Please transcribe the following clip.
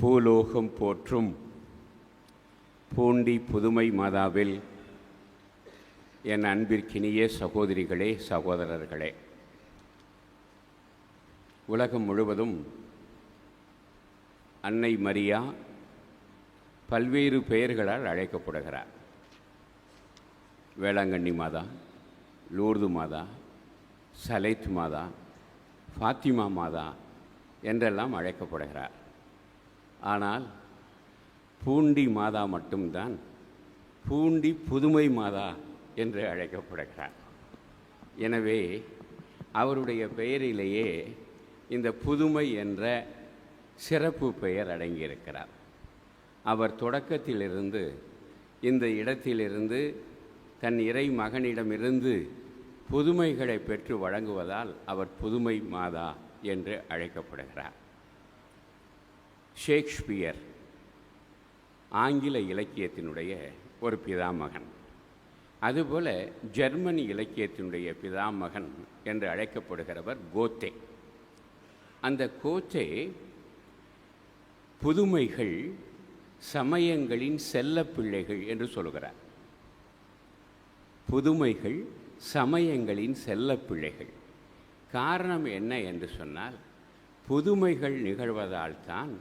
பூலோகம் போற்றும் பூண்டி புதுமை மாதாவில் என் அன்பிற்கினிய சகோதரிகளே சகோதரர்களே. உலகம் முழுவதும் அன்னை மரியா பல்வேறு பெயர்களால் அழைக்கப்படுகிறார். வேளாங்கண்ணி மாதா லூர்து மாதா சலைத் மாதா ஃபாத்திமா மாதா என்றெல்லாம் அழைக்கப்படுகிறார். ஆனால் பூண்டி மாதா மட்டும்தான் பூண்டி புதுமை மாதா என்று அழைக்கப்படுகிறார். எனவே அவருடைய பெயரிலேயே இந்த புதுமை என்ற சிறப்பு பெயர் அடங்கியிருக்கிறார். அவர் தொடக்கத்திலிருந்து இந்த இடத்திலிருந்து தன் இறை மகனிடமிருந்து புதுமைகளை பெற்று வழங்குவதால் அவர் புதுமை மாதா என்று அழைக்கப்படுகிறார். ஷேக்ஸ்பியர் ஆங்கில இலக்கியத்தினுடைய ஒரு பிதாமகன். அதுபோல ஜெர்மன் இலக்கியத்தினுடைய பிதாமகன் என்று அழைக்கப்படுகிறவர் கோத்தே. அந்த கோத்தே புதுமைகள் சமயங்களின் செல்லப்பிள்ளைகள் என்று சொல்கிறார் புதுமைகள் சமயங்களின் செல்லப்பிள்ளைகள் காரணம் என்ன என்று சொன்னால் புதுமைகள் நிகழ்வதால் தான்